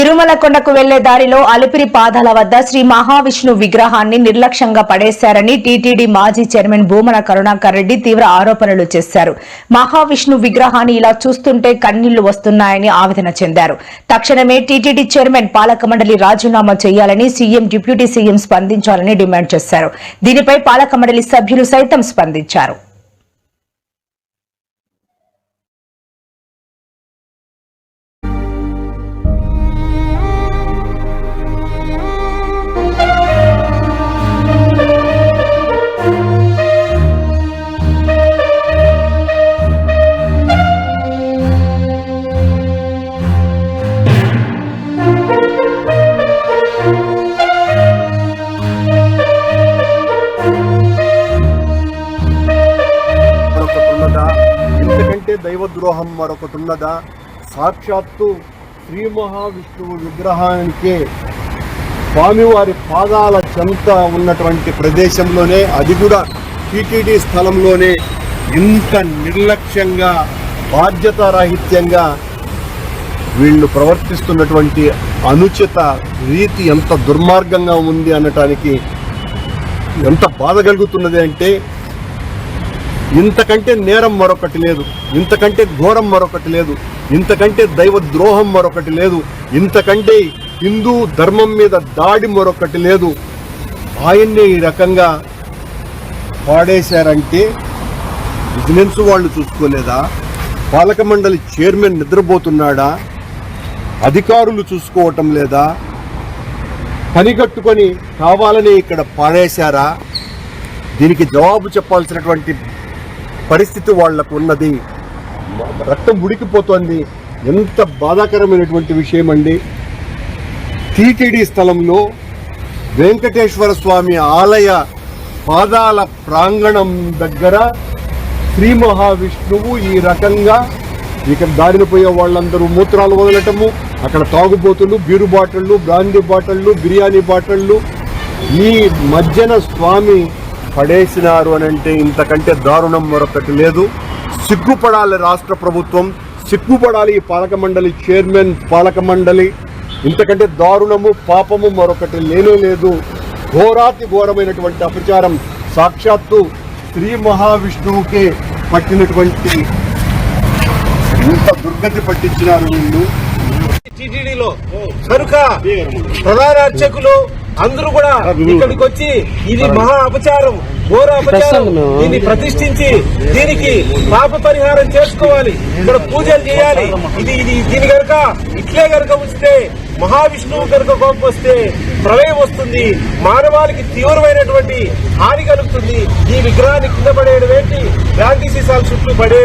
తిరుమల కొండకు వెళ్ళే దారిలో అలిపిరి పాదాల వద్ద శ్రీ మహావిష్ణు విగ్రహాన్ని నిర్లక్ష్యంగా పడేశారని టీటీడీ మాజీ చైర్మన్ భూమన కరుణాకర్ రెడ్డి తీవ్ర ఆరోపణలు చేశారు. మహావిష్ణు విగ్రహాన్ని ఇలా చూస్తుంటే కన్నీళ్ళు వస్తున్నాయని ఆవేదన చెందారు. తక్షణమే టీటీడీ చైర్మన్ పాలక మండలి రాజీనామా చేయాలని సీఎం డిప్యూటీ సీఎం స్పందించాలని డిమాండ్ చేశారు. దీనిపై పాలక మండలి సభ్యులు సైతం స్పందించారు. దైవ దైవద్రోహం మరొకటి ఉన్నదా? సాక్షాత్తు శ్రీ మహావిష్ణువు విగ్రహానికి స్వామివారి పాదాల చెంత ఉన్నటువంటి ప్రదేశంలోనే అది కూడా టీటీడీ స్థలంలోనే ఇంత నిర్లక్ష్యంగా బాధ్యతారాహిత్యంగా వీళ్ళు ప్రవర్తిస్తున్నటువంటి అనుచిత రీతి ఎంత దుర్మార్గంగా ఉంది అనటానికి ఎంత బాధ కలుగుతున్నది అంటే ఇంతకంటే నేరం మరొకటి లేదు. ఇంతకంటే ఘోరం మరొకటి లేదు. ఇంతకంటే దైవ ద్రోహం మరొకటి లేదు. ఇంతకంటే హిందూ ధర్మం మీద దాడి మరొకటి లేదు. ఆయన్నే ఈ రకంగా పాడేశారంటే విజిలెన్స్ వాళ్ళు చూసుకోలేదా? పాలక మండలి చైర్మన్ నిద్రపోతున్నాడా? అధికారులు చూసుకోవటం లేదా? పనిగట్టుకొని కావాలని ఇక్కడ పాడేశారా? దీనికి జవాబు చెప్పాల్సినటువంటి పరిస్థితి వాళ్ళకు ఉన్నది. రక్తం ఉడికిపోతోంది. ఎంత బాధాకరమైనటువంటి విషయం అండి టీటీడీ స్థలంలో వెంకటేశ్వర స్వామి ఆలయ పాదాల ప్రాంగణం దగ్గర శ్రీ మహావిష్ణువు ఈ రకంగా ఇక్కడ దారిన పోయే వాళ్ళందరూ మూత్రాలు వదలటము అక్కడ తాగుబోతులు బీరు బాటిళ్ళు బ్రాందీ బాటిళ్ళు బిర్యానీ బాటిళ్ళు ఈ మధ్యన స్వామి పడేసినారు అని అంటే ఇంతకంటే దారుణం మరొకటి లేదు. సిగ్గుపడాలి రాష్ట్ర ప్రభుత్వం సిగ్గుపడాలి ఈ పాలక మండలి చైర్మన్ పాలక మండలి. ఇంతకంటే దారుణము పాపము మరొకటి లేనే లేదు. ఘోరాతి ఘోరమైనటువంటి అపచారం సాక్షాత్తు శ్రీ మహావిష్ణువుకే పట్టినటువంటి ఇంత దుర్గతి పట్టించినారు వీళ్ళు టీటీడీలో కనుక ప్రధాన అర్చకులు అందరూ కూడా ఇక్కడికి వచ్చి ఇది మహా అపచారం ఘోర అపచారం. దీన్ని ప్రతిష్ఠించి దీనికి పాప పరిహారం చేసుకోవాలి. ఇక్కడ పూజలు చేయాలి. ఇది ఇది దీని కనుక ఇట్లే కనుక ఉంచితే మహావిష్ణువు కనుక కోపం వస్తే ప్రళయం వస్తుంది మానవాళికి తీవ్రమైనటువంటి హాని కలుగుతుంది. ఈ విగ్రహాన్ని కింద పడేయడం ఏంటి? గాంధీ సీసాల చుట్టూ పడే